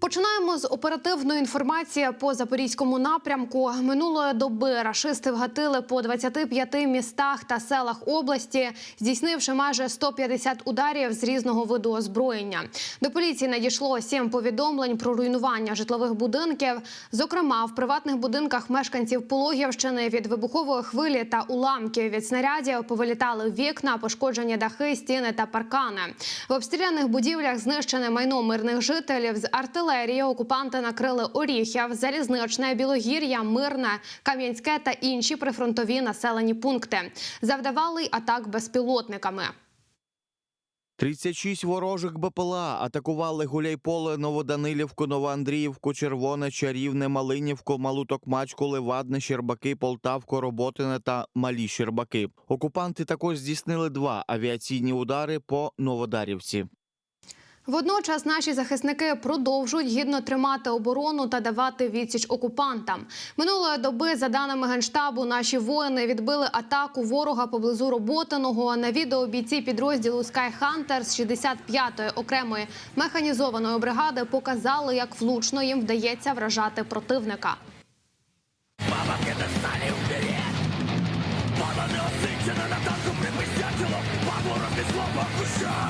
Починаємо з оперативної інформації по запорізькому напрямку. Минулої доби рашисти вгатили по 25 містах та селах області, здійснивши майже 150 ударів з різного виду озброєння. До поліції надійшло сім повідомлень про руйнування житлових будинків. Зокрема, в приватних будинках мешканців Пологівщини від вибухової хвилі та уламків від снарядів повилітали вікна, пошкоджені дахи, стіни та паркани. В обстріляних будівлях знищене майно мирних жителів з артилерії. Окупанти накрили Оріхів, Залізничне, Білогір'я, Мирне, Кам'янське та інші прифронтові населені пункти. Завдавали й атак безпілотниками. 36 ворожих БПЛА атакували Гуляйполе, Новоданилівку, Новоандріївку, Червоне, Чарівне, Малинівку, Малу Токмачку, Левадне, Щербаки, Полтавку, Роботине та Малі Щербаки. Окупанти також здійснили два авіаційні удари по Новодарівці. Водночас наші захисники продовжують гідно тримати оборону та давати відсіч окупантам. Минулої доби, за даними генштабу, наші воїни відбили атаку ворога поблизу Роботиного. На відео бійці підрозділу Hunter з 65-ї окремої механізованої бригади показали, як влучно їм вдається вражати противника. Бабки достали вперед Падла неосичена на танку припиздячило Падло рознесло по кущах